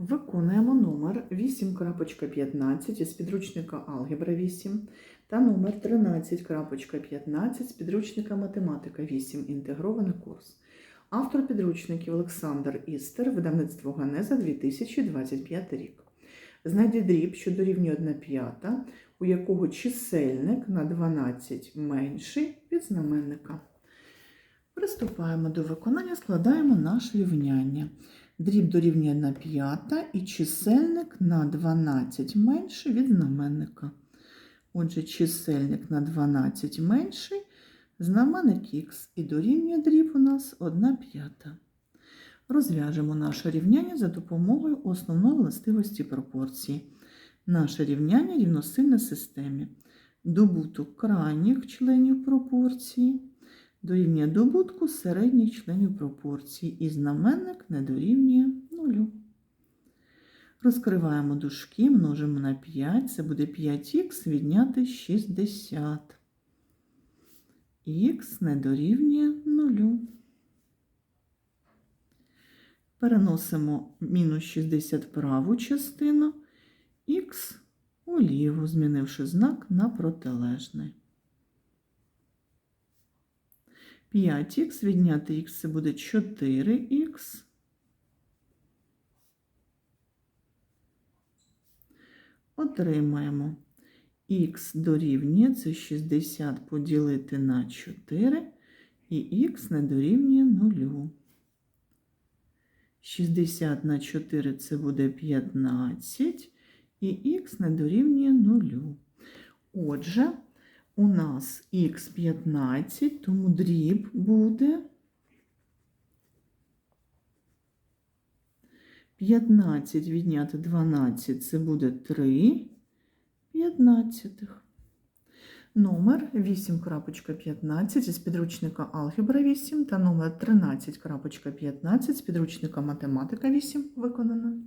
Виконуємо номер 8.15 із підручника Алгебра 8 та номер 13.15 з підручника Математика 8. Інтегрований курс. Автор підручників Олександр Істер, видавництво Ганеза 2025 рік. Знайди дріб, що дорівнює 1 п'ята, у якого чисельник на 12 менший від знаменника. Приступаємо до виконання, складаємо наше рівняння. Дріб дорівнює 1 п'ята і чисельник на 12 менший від знаменника. Отже, чисельник на 12 менший, знаменник х і дорівнює дріб у нас 1 п'ята. Розв'яжемо наше рівняння за допомогою основної властивості пропорції. Наше рівняння рівносильне системі. Добуток крайніх членів пропорції дорівнює добутку середніх членів пропорції і знаменник не дорівнює нулю. Розкриваємо дужки, множимо на 5, це буде 5х відняти 60. Х не дорівнює нулю. Переносимо мінус 60 в праву частину, х у ліву, змінивши знак на протилежний. 5х відняти х це буде 4х. Отримаємо х дорівнює це 60 поділити на 4, і х не дорівнює 0. 60 на 4 це буде 15, і х не дорівнює 0. Отже, у нас х 15, тому дріб буде 15 відняти 12 це буде 3 п'ятнадцятих. Номер 8.15 із підручника Алгебра 8 та номер 13.15 з підручника Математика 8 виконано.